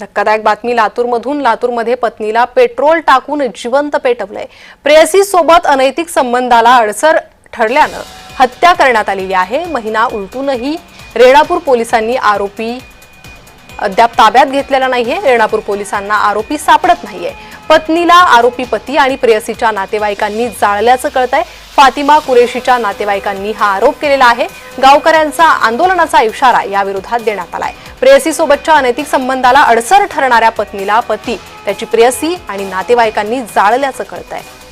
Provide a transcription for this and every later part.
धक्कादायक बातमी लातूरमधून लातूरमध्ये पत्नीला पेट्रोल टाकून जिवंत पेटवलंय. प्रेयसी सोबत अनैतिक संबंधाला अडसर ठरल्यानं हत्या करण्यात आलेली आहे. महिना उलटूनही रेणापूर पोलिसांनी आरोपी अद्याप ताब्यात घेतलेला नाहीये. रेणापूर पोलिसांना आरोपी सापडत नाहीये. पत्नीला आरोपी पती आणि प्रेयसीच्या नातेवाईकांनी जाळल्याचं कळतंय. फातिमा कुरेशीच्या नातेवाईकांनी हा आरोप केलेला आहे. गावकऱ्यांचा आंदोलनाचा इशारा याविरोधात देण्यात आलाय. प्रेयसी सोबतच्या अनैतिक संबंधाला अडसर ठरणाऱ्या पत्नीला पती त्याची प्रेयसी आणि नातेवाईकांनी जाळल्याचं कळत आहे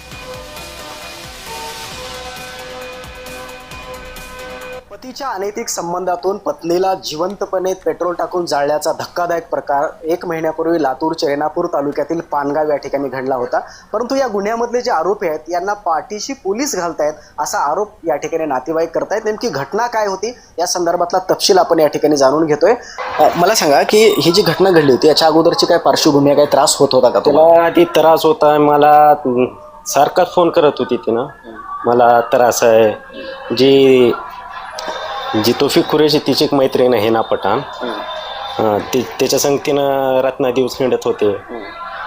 पतीच्या अनैतिक संबंधातून पत्नीला जिवंतपणे पेट्रोल टाकून जाळल्याचा धक्कादायक प्रकार एक महिन्यापूर्वी लातूरच्या रेणापूर तालुक्यातील पानगाव या ठिकाणी घडला होता. परंतु या गुन्ह्यामधले जे आरोपी आहेत यांना पाठीशी पोलीस घालतायत असा आरोप या ठिकाणी नातेवाईक करतायत. नेमकी घटना काय होती? या संदर्भातला तपशील आपण या ठिकाणी जाणून घेतोय. मला सांगा की ही जी घटना घडली होती याच्या अगोदरची काय पार्श्वभूमी काय त्रास होत होता का तुला ती आधी त्रास होता. मला सारखाच फोन करत होती तिनं. मला त्रास आहे. जी जी तोफिक कुरेशी तिची एक मैत्रीण आहे ना पठाण. ती त्याच्या संग तिनं रातना दिवस हिंडत होते.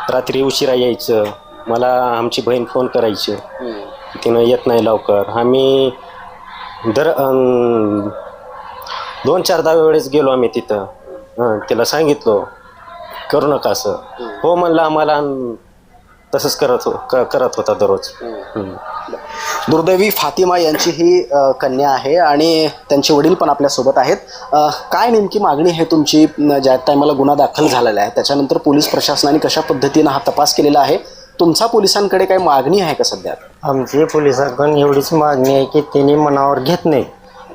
रात्री उशिरा यायचं. मला आमची बहीण फोन करायची. तिनं येत नाही लवकर. आम्ही दर अं, दोन चार दहा वेळेस गेलो आम्ही तिथं. हं, तिला सांगितलो करू नका असं. हो म्हणलं आम्हाला तसंच करत हो क- करत होता दररोज. दुर्दैवी फातिमा यांची ही अ, कन्या आहे आणि त्यांचे वडील पण आपल्यासोबत आहेत. अ, काय नेमकी मागणी आहे तुमची न, ज्या टायमाला गुन्हा दाखल झालेला आहे? त्याच्यानंतर पोलीस प्रशासनाने कशा पद्धतीनं हा तपास केलेला आहे? तुमचा पोलिसांकडे काही मागणी आहे का सध्या? आमची पोलिसांकडून एवढीच मागणी आहे की त्यांनी मनावर घेत नाही.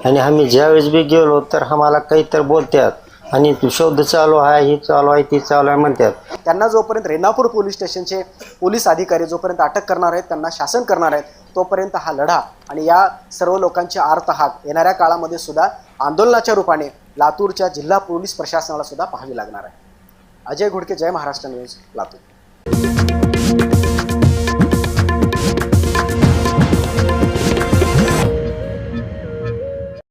आणि आम्ही ज्यावेळेस बी गेलो तर आम्हाला काही तर बोलतात. आणि शोध चालू आहे ही चालू आहे ती चालू आहे म्हणतात. त्यांना जोपर्यंत रेणापूर पोलीस स्टेशनचे पोलीस अधिकारी जोपर्यंत अटक करणार आहेत त्यांना शासन करणार आहेत तोपर्यंत हा लढा आणि या सर्व लोकांचे आर्तहाक येणाऱ्या काळामध्ये सुद्धा आंदोलनाच्या रूपाने लातूरच्या जिल्हा पोलीस प्रशासनाला सुद्धा पाहावी लागणार आहे. अजय घोडके जय महाराष्ट्र न्यूज लातूर.